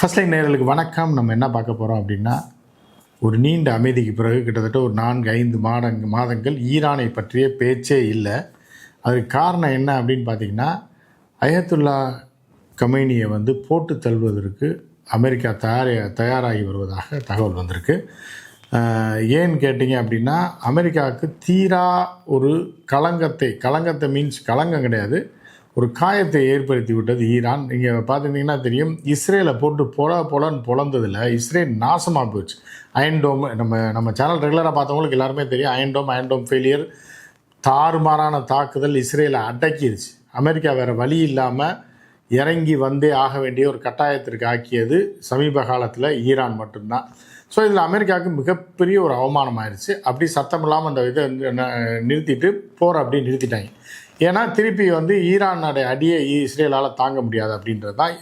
First line நேயர்களுக்கு வணக்கம். நம்ம என்ன பார்க்க போகிறோம் அப்படின்னா ஒரு நீண்ட அமைதிக்கு பிறகு கிட்டத்தட்ட ஒரு நான்கு ஐந்து மாதங் மாதங்கள் ஈரானை பற்றிய பேச்சே இல்லை. அதுக்கு காரணம் என்ன அப்படின்னு பார்த்தீங்கன்னா அயத்துல்லா கமேனியை வந்து போட்டு தள்ளுவதற்கு அமெரிக்கா தயாரி தயாராகி வருவதாக தகவல் வந்திருக்கு. ஏன்னு கேட்டிங்க அப்படின்னா அமெரிக்காவுக்கு தீரா ஒரு களங்கத்தை களங்கத்தை மீன்ஸ் களங்கம் கிடையாது. ஒரு காயத்தை ஏற்படுத்தி விட்டது ஈரான். நீங்கள் பார்த்துருந்தீங்கன்னா தெரியும் இஸ்ரேலை போட்டு பொல பொலன்னு பொழந்ததில் இஸ்ரேல் நாசமாக போச்சு. அயன்டோம் நம்ம நம்ம சேனல் ரெகுலராக பார்த்தவங்களுக்கு எல்லாருமே தெரியும் அயன்டோம் அயன்டோம் ஃபெயிலியர் தாறுமாறான தாக்குதல் இஸ்ரேலை அடக்கிடுச்சு அமெரிக்கா வேறு வழி இல்லாமல் இறங்கி வந்தே ஆக வேண்டிய ஒரு கட்டாயத்திற்கு ஆக்கியது சமீப காலத்தில் ஈரான் மட்டும்தான். ஸோ இதில் அமெரிக்காவுக்கு மிகப்பெரிய ஒரு அவமானம் ஆயிடுச்சு அப்படி சத்தம் இல்லாமல் அந்த இதை நிறுத்திட்டு போகிற அப்படி நிறுத்திட்டாங்க. ஏன்னா திருப்பி வந்து ஈரானுடைய அடியை இஸ்ரேலால் தாங்க முடியாது அப்படின்றது தான்.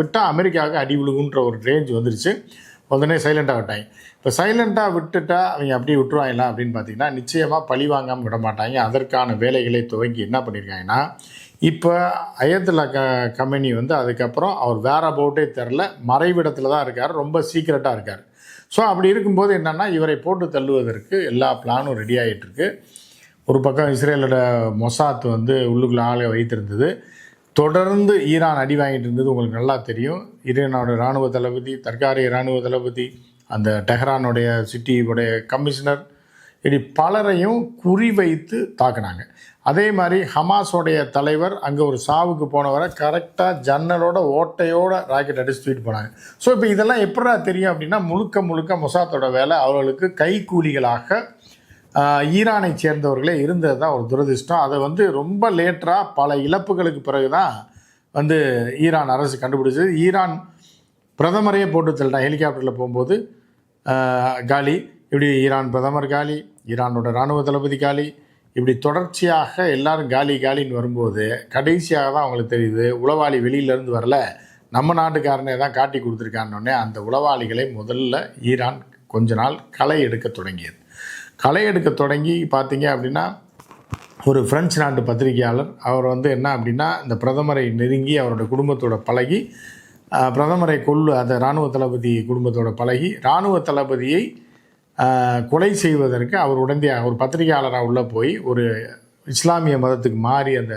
விட்டால் அமெரிக்காவுக்கு அடி விழுகுன்ற ஒரு ரேஞ்ச் வந்துருச்சு. உடனே சைலண்ட்டாக விட்டாங்க. இப்போ சைலண்ட்டாக விட்டுட்டா அவங்க அப்படியே விட்டுருவாங்களா அப்படின்னு பார்த்தீங்கன்னா நிச்சயமாக பழி வாங்காமல் விட மாட்டாங்க. அதற்கான வேலைகளை துவங்கி என்ன பண்ணியிருக்காங்கன்னா இப்போ அயத்துல க கம்பெனி வந்து அதுக்கப்புறம் அவர் வேற போட்டே தெரில மறைவிடத்தில் தான் இருக்கார். ரொம்ப சீக்கிரட்டாக இருக்கார். ஸோ அப்படி இருக்கும்போது என்னென்னா இவரை போட்டு தள்ளுவதற்கு எல்லா பிளானும் ரெடி ஆகிட்டுருக்கு ஒரு பக்கம் இஸ்ரேலோட மொசாத் வந்து உள்ளுக்குள்ள ஆளை வைத்திருந்தது. தொடர்ந்து ஈரான் அடி வாங்கிட்டு இருந்தது உங்களுக்கு நல்லா தெரியும். ஈரானோட இராணுவ தளபதி தற்காலிக இராணுவ தளபதி அந்த டெஹ்ரானுடைய சிட்டியுடைய கமிஷனர் இப்படி பலரையும் குறிவைத்து தாக்குனாங்க. அதே மாதிரி ஹமாஸோடைய தலைவர் அங்கே ஒரு சாவுக்கு போனவரை கரெக்டாக ஜன்னலோட ஓட்டையோட ராக்கெட் அடிச்சு தூக்கிட்டு போனாங்க. ஸோ இப்போ இதெல்லாம் எப்படா தெரியும் அப்படின்னா முழுக்க முழுக்க மொசாத்தோட வேலை அவர்களுக்கு கைக்கூலிகளாக ஈரானை சேர்ந்தவர்களே இருந்தது தான் ஒரு துரதிர்ஷ்டம். அதை வந்து ரொம்ப லேட்டராக பல இழப்புகளுக்கு பிறகு தான் வந்து ஈரான் அரசு கண்டுபிடிச்சது. ஈரான் பிரதமரையே போட்டு தள்ளிட்டான். ஹெலிகாப்டரில் போகும்போது காலி இப்படி ஈரான் பிரதமர் காலி ஈரானோட இராணுவ தளபதி காலி இப்படி தொடர்ச்சியாக எல்லாரும் காலி காலின்னு வரும்போது கடைசியாக தான் அவங்களுக்கு தெரியுது உளவாளி வெளியிலேருந்து வரல. நம்ம நாட்டுக்காரனே தான் காட்டி கொடுத்துருக்கான்னொடனே அந்த உளவாளிகளை முதல்ல ஈரான் கொஞ்ச நாள் களை எடுக்க தொடங்கியது. களை எடுக்க தொடங்கி பார்த்தீங்க அப்படின்னா ஒரு பிரெஞ்சு நாட்டு பத்திரிகையாளர் அவர் வந்து என்ன அப்படின்னா இந்த பிரதமரை நெருங்கி அவரோட குடும்பத்தோட பழகி பிரதமரை கொள்ளு அந்த இராணுவ தளபதி குடும்பத்தோட பழகி இராணுவ தளபதியை கொலை செய்வதற்கு அவர் உடனே ஒரு பத்திரிகையாளராக உள்ளே போய் ஒரு இஸ்லாமிய மதத்துக்கு மாறி அந்த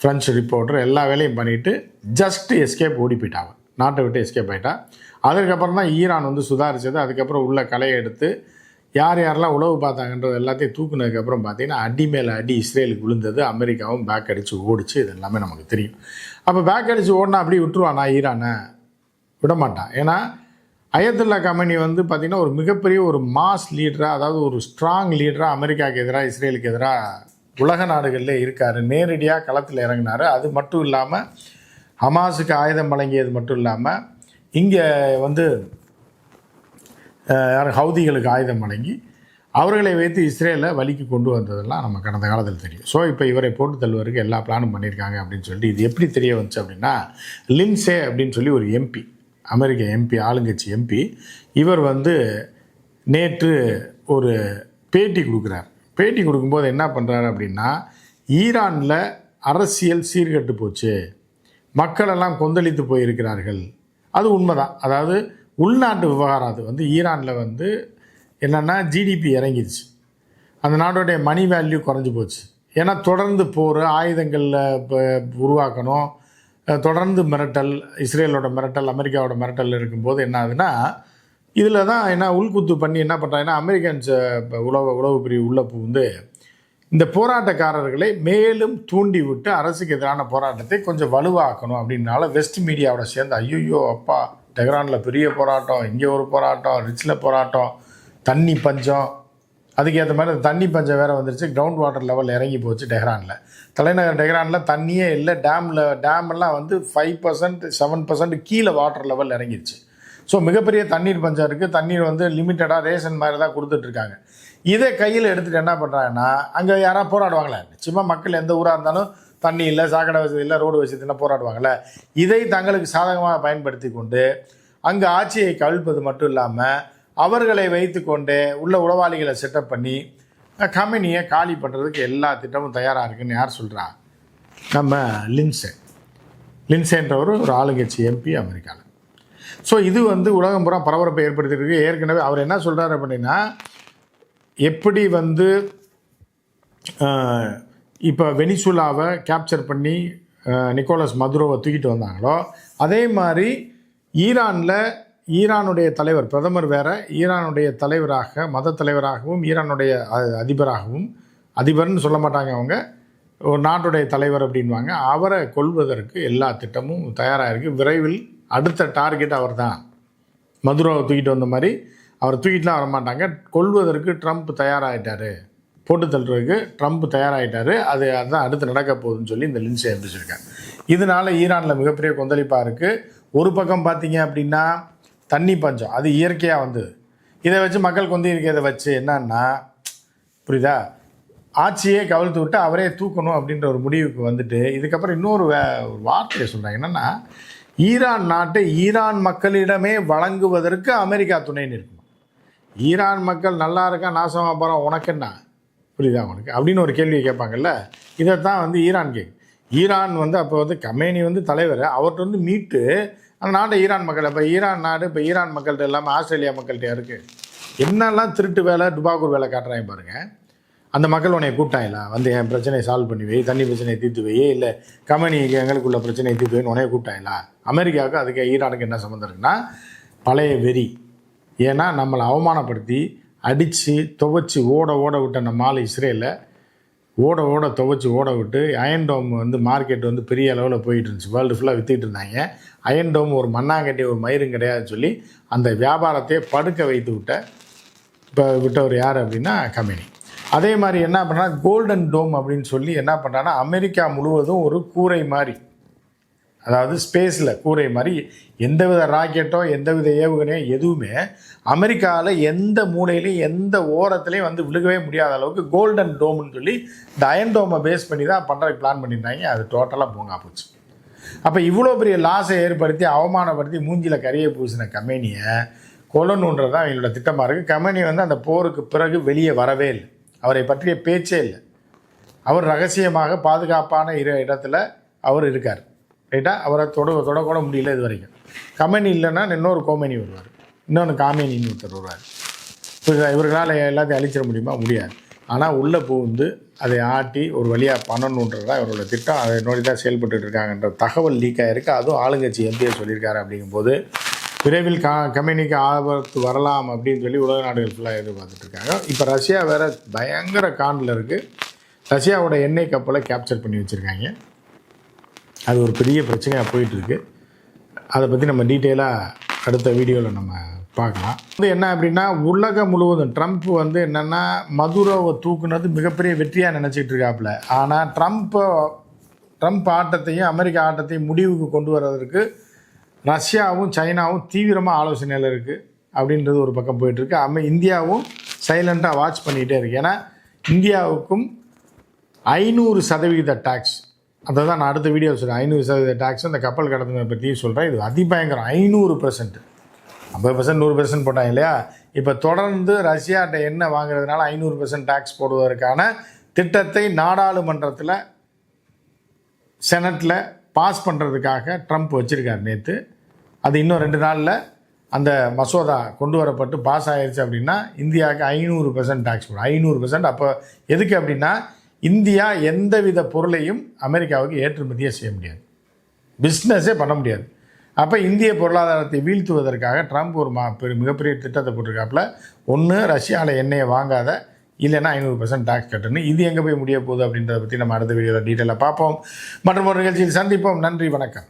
ஃப்ரெஞ்சு ரிப்போர்ட்டர் எல்லா வேலையும் பண்ணிவிட்டு ஜஸ்ட் எஸ்கேப் ஓடி போயிட்டாங்க நாட்டை விட்டு எஸ்கேப் ஆயிட்டா. அதுக்கப்புறம் தான் ஈரான் வந்து சுதாரித்தது அதுக்கப்புறம் உள்ள கலையை எடுத்து யார் யாரெல்லாம் உளவு பார்த்தாங்கன்றது எல்லாத்தையும் தூக்குனதுக்கப்புறம் பார்த்தீங்கன்னா அடி மேலே அடி இஸ்ரேலுக்கு விழுந்தது அமெரிக்காவும் பேக் அடித்து ஓடிச்சு. இது எல்லாமே நமக்கு தெரியும். அப்போ பேக் அடித்து ஓடினா அப்படியே விட்டுருவானா ஈரானை? விட மாட்டான் ஏன்னா அயத்துல்லா கமனி வந்து பார்த்திங்கன்னா ஒரு மிகப்பெரிய ஒரு மாஸ் லீடராக அதாவது ஒரு ஸ்ட்ராங் லீடராக அமெரிக்காவுக்கு எதிராக இஸ்ரேலுக்கு எதிராக உலக நாடுகளில் இருக்கார். நேரடியாக களத்தில் இறங்கினார். அது மட்டும் இல்லாமல் ஹமாஸுக்கு ஆயுதம் வழங்கியது மட்டும் இல்லாமல் இங்கே வந்து யாரும் யார் ஹவுதிகளுக்கு ஆயுதம் வழங்கி அவர்களை வைத்து இஸ்ரேலை வழிக்கு கொண்டு வந்ததெல்லாம் நம்ம கடந்த காலத்தில் தெரியும். ஸோ இப்போ இவரை போட்டு தள்ளுவதற்கு எல்லா பிளானும் பண்ணியிருக்காங்க அப்படின்னு சொல்லிட்டு இது எப்படி தெரிய வந்துச்சு அப்படின்னா லின்சே அப்படின்னு சொல்லி ஒரு எம்பி அமெரிக்க எம்பி ஆளுங்கட்சி எம்பி இவர் வந்து நேற்று ஒரு பேட்டி கொடுக்குறார். பேட்டி கொடுக்கும்போது என்ன பண்ணுறாரு அப்படின்னா ஈரானில் அரசியல் சீர்கெட்டு போச்சு. மக்களெல்லாம் கொந்தளித்து போயிருக்கிறார்கள். அது உண்மைதான். அதாவது உள்நாட்டு விவகாரம் அது. வந்து ஈரானில் வந்து என்னென்னா ஜிடிபி இறங்கிடுச்சு அந்த நாட்டோடைய மணி வேல்யூ குறைஞ்சி போச்சு. ஏன்னா தொடர்ந்து போர் ஆயுதங்களில் இப்போ உருவாக்கணும். தொடர்ந்து மிரட்டல் இஸ்ரேலோட மிரட்டல் அமெரிக்காவோட மிரட்டல் இருக்கும்போது என்ன ஆகுதுன்னா இதில் தான் என்ன உள்குத்து பண்ணி என்ன பண்ணுறாங்கன்னா அமெரிக்கன்ஸ் உளவு உளவு பிரிவு உள்ள புகுந்து இந்த போராட்டக்காரர்களை மேலும் தூண்டி விட்டு அரசுக்கு எதிரான போராட்டத்தை கொஞ்சம் வலுவாக்கணும் அப்படின்னால வெஸ்ட் மீடியாவோட சேர்ந்து ஐயோ அப்பா டெஹ்ரானில் பெரிய போராட்டம் இங்கே ஒரு போராட்டம் ரிச்சில் போராட்டம் தண்ணி பஞ்சம். அதுக்கேற்ற மாதிரி தண்ணி பஞ்சம் வேறு வந்துருச்சு. கிரவுண்ட் வாட்டர் லெவல் இறங்கி போச்சு டெஹ்ரானில். தலைநகர் டெஹ்ரானில் தண்ணியே இல்லை. டேமில் டேமெல்லாம் வந்து ஃபைவ் பர்சன்ட் செவன் பர்சன்ட் கீழே வாட்டர் லெவல் இறங்கிருச்சு. ஸோ மிகப்பெரிய தண்ணீர் பஞ்சம் இருக்குது தண்ணீர் வந்து லிமிட்டடாக ரேஷன் மாதிரி தான் கொடுத்துட்ருக்காங்க இதை கையில் எடுத்துகிட்டு என்ன பண்ணுறாங்கன்னா அங்கே யாராவது போராடுவாங்களே? நிச்சயமாக மக்கள் எந்த ஊராக இருந்தாலும் தண்ணி இல்லை சாக்கடை வசதி இல்லை ரோடு வசதினா போராடுவாங்கல்ல. போராடுவாங்கள்ல இதை தங்களுக்கு சாதகமாக பயன்படுத்தி கொண்டு அங்கே ஆட்சியை கவிழ்ப்பது மட்டும் இல்லாமல் அவர்களை வைத்துக்கொண்டே உள்ள உளவாளிகளை செட்டப் பண்ணி கம்பெனியை காலி பண்ணுறதுக்கு எல்லா திட்டமும் தயாராக இருக்குன்னு யார் சொல்கிறா நம்ம லின்சே. லின்சேன்றவர் ஒரு ஆளுங்கட்சி எம்பி அமெரிக்காவில் ஸோ இது வந்து உலகம் பூரா பரபரப்பை ஏற்படுத்தியிருக்கு ஏற்கனவே அவர் என்ன சொல்கிறாரு அப்படின்னா எப்படி வந்து இப்போ வெனிசுலாவை கேப்சர் பண்ணி நிக்கோலஸ் மதுரோவை தூக்கிட்டு வந்தாங்களோ அதே மாதிரி ஈரானில் ஈரானுடைய தலைவர் பிரதமர் வேற ஈரானுடைய தலைவராக மத தலைவராகவும் ஈரானுடைய அதிபராகவும் அதிபர்னு சொல்ல மாட்டாங்க அவங்க ஒரு நாட்டுடைய தலைவர் அப்படின்வாங்க அவரை கொல்வதற்கு எல்லா திட்டமும் தயாராக இருக்குது விரைவில் அடுத்த டார்கெட் அவர் தான் மதுரோவை தூக்கிட்டு வந்த மாதிரி அவர் தூக்கிட்டுலாம் வர மாட்டாங்க கொல்வதற்கு ட்ரம்ப் தயாராகிட்டார் போட்டு தள்ளுறதுக்கு ட்ரம்ப் தயாராகிட்டாரு அது அதுதான் அடுத்து நடக்க போகுதுன்னு சொல்லி இந்த லின்ஸை எம்பிச்சிருக்காங்க இதனால ஈரானில் மிகப்பெரிய கொந்தளிப்பாக இருக்குது ஒரு பக்கம் பார்த்தீங்க அப்படின்னா தண்ணி பஞ்சம். அது இயற்கையாக வந்தது. இதை வச்சு மக்கள் கொந்தி இருக்கிறத வச்சு என்னன்னா புரியுதா? ஆட்சியே கவிழ்த்து விட்டு அவரே தூக்கணும் அப்படின்ற ஒரு முடிவுக்கு வந்துட்டு இதுக்கப்புறம் இன்னொரு வே ஒரு வார்த்தையை சொல்கிறாங்க என்னென்னா ஈரான் நாட்டை ஈரான் மக்களிடமே வழங்குவதற்கு அமெரிக்கா துணை நிற்கும். ஈரான் மக்கள் நல்லா இருக்கா? நாசமாக போகிறோம் உனக்கு என்ன? புரியுதா உனக்கு அப்படின்னு ஒரு கேள்வி கேட்பாங்கல்ல? இதை தான் வந்து ஈரான் கேக் ஈரான் வந்து அப்போ வந்து கமேனி வந்து தலைவர் அவர்கிட்ட வந்து மீட்டு அந்த நாட்டை ஈரான் மக்கள் இப்போ ஈரான் நாடு இப்போ ஈரான் மக்கள்கிட்ட இல்லாமல் ஆஸ்திரேலியா மக்கள்கிட்ட இருக்குது என்னெல்லாம் திருட்டு வேலை டுபாக்கூர் வேலை காட்டுறாங்க பாருங்கள் அந்த மக்கள் உன்னை கூப்பிட்டாங்களா? வந்து என் பிரச்சனையை சால்வ் பண்ணி வை தண்ணி பிரச்சனையை தீர்த்து வை இல்லை கம்பெனி எங்களுக்குள்ள பிரச்சனையை தீர்த்து வைன்னு உனைய கூப்பிட்டாங்களா? அமெரிக்காவுக்கு அதுக்கு ஈரானுக்கு என்ன சம்மந்தம் இருக்குன்னா பழைய வெறி. ஏன்னா நம்மளை அவமானப்படுத்தி அடித்து துவைச்சி ஓட ஓட விட்ட நம்ம மாலை இஸ்ரேலில் ஓட ஓட துவைச்சி ஓட விட்டு அயன் டோம் வந்து மார்க்கெட் வந்து பெரிய அளவில் போயிட்டு இருந்துச்சு. வேர்ல்டு ஃபுல்லாக வித்துக்கிட்டு இருந்தாங்க. அயன் டோம் ஒரு மண்ணாங்கட்டி ஒரு மயிரும் கிடையாதுன்னு சொல்லி அந்த வியாபாரத்தையே படுக்க வைத்து விட்ட இப்போ விட்டவர் யார் அப்படின்னா கம்பெனி. அதே மாதிரி என்ன பண்ணா கோல்டன் டோம் அப்படின்னு சொல்லி என்ன பண்ணுறான்னா அமெரிக்கா முழுவதும் ஒரு கூரை மாதிரி அதாவது ஸ்பேஸில் கூரை மாதிரி எந்தவித ராக்கெட்டோ எந்தவித ஏவுகணையோ எதுவுமே அமெரிக்காவில் எந்த மூலையிலையும் எந்த ஓரத்துலையும் வந்து விழுகவே முடியாத அளவுக்கு கோல்டன் டோம்னு சொல்லி இந்த அயன் டோமை பேஸ் பண்ணி தான் பண்ணுறதுக்கு பிளான் பண்ணியிருந்தாங்க. அது டோட்டலாக போங்க போச்சு. அப்போ இவ்வளோ பெரிய லாஸை ஏற்படுத்தி அவமானப்படுத்தி மூஞ்சியில் கரியை பூசின கம்பெனியை கொல்லணுன்றது தான் எங்களோட திட்டமாக இருக்குது கம்பெனி வந்து அந்த போருக்கு பிறகு வெளியே வரவே இல்லை. அவரை பற்றிய பேச்சே இல்லை. அவர் ரகசியமாக பாதுகாப்பான இரு இடத்துல அவர் இருக்கார். ரைட்டா அவரை தொட தொடக்கூட முடியல இது வரைக்கும் கம்பெனி இல்லைன்னா இன்னொரு கோமேனி வருவார். இன்னொன்று காமேனின்னு ஒருத்தர் வருவார். புரியுதா? இவர்களால் எல்லாத்தையும் அழிச்சிட முடியுமா? முடியாது. ஆனால் உள்ளே புகுந்து அதை ஆட்டி ஒரு வழியாக பண்ணணுன்றது தான் இவரோட திட்டம். அதை நோடி தான் செயல்பட்டு இருக்காங்கன்ற தகவல் லீக் ஆகிருக்கு அதுவும் ஆளுங்கட்சி எம்பிஏ சொல்லியிருக்காரு அப்படிங்கும்போது விரைவில் கா கம்பெனிக்கு ஆபத்து வரலாம் அப்படின்னு சொல்லி உலக நாடுகள் ஃபுல்லாக எதிர்பார்த்துட்டு இருக்காங்க. இப்போ ரஷ்யா வேற பயங்கர காண்டில் இருக்குது ரஷ்யாவோட எண்ணெய் கப்பலை கேப்சர் பண்ணி வச்சுருக்காங்க. அது ஒரு பெரிய பிரச்சனையாக போயிட்டுருக்கு. அதை பற்றி நம்ம டீட்டெயிலாக அடுத்த வீடியோவில் நம்ம பார்க்கலாம். வந்து என்ன அப்படின்னா உலகம் முழுவதும் ட்ரம்ப் வந்து என்னென்னா மதுரோவை தூக்குனது மிகப்பெரிய வெற்றியாக நினச்சிட்டு இருக்காப்புல. ஆனால் ட்ரம்ப்பை ட்ரம்ப் ஆட்டத்தையும் அமெரிக்கா ஆட்டத்தையும் முடிவுக்கு கொண்டு வர்றதற்கு ரஷ்யாவும் சைனாவும் தீவிரமாக ஆலோசனையில் இருக்குது அப்படின்றது ஒரு பக்கம் போயிட்டுருக்கு அமை இந்தியாவும் சைலண்ட்டாக வாட்ச் பண்ணிகிட்டே இருக்கு. ஏன்னா இந்தியாவுக்கும் ஐநூறு சதவிகித டேக்ஸ் அதை தான் நான் அடுத்த வீடியோ சொல்கிறேன் ஐநூறு சதவீத டேக்ஸ் அந்த கப்பல் கடத்தின பற்றி சொல்கிறேன் இது அதிபயங்கரம். ஐநூறு பர்சன்ட் ஐம்பது பர்சன்ட் நூறு பர்சன்ட் போட்டாங்க இல்லையா? இப்போ தொடர்ந்து ரஷ்யாட்ட எண்ணெய் வாங்குறதுனால ஐநூறு பர்சன்ட் டேக்ஸ் போடுவதற்கான திட்டத்தை நாடாளுமன்றத்தில் செனட்டில் பாஸ் பண்ணுறதுக்காக ட்ரம்ப் வச்சுருக்கார் நேற்று அது இன்னும் ரெண்டு நாளில் அந்த மசோதா கொண்டு வரப்பட்டு பாஸ் ஆயிடுச்சு அப்படின்னா இந்தியாவுக்கு ஐநூறு பர்சன்ட் டேக்ஸ் போடும். ஐநூறு பர்சன்ட் அப்போ எதுக்கு அப்படின்னா இந்தியா எந்தவித பொருளையும் அமெரிக்காவுக்கு ஏற்றுமதியே செய்ய முடியாது. பிஸ்னஸே பண்ண முடியாது. அப்போ இந்திய பொருளாதாரத்தை வீழ்த்துவதற்காக ட்ரம்ப் ஒரு மா பெரு மிகப்பெரிய திட்டத்தை போட்டிருக்காப்புல. ஒன்று ரஷ்யாவில் எண்ணெயை வாங்காத இல்லைன்னா ஐநூறு பர்சன்ட் டேக்ஸ் கட்டணும். இது எங்கே போய் முடிய போகுது அப்படின்றத பற்றி நம்ம அடுத்த வீடியோவில் டீட்டெயிலாக பார்ப்போம். மற்றும் ஒரு நிகழ்ச்சியில் சந்திப்போம். நன்றி வணக்கம்.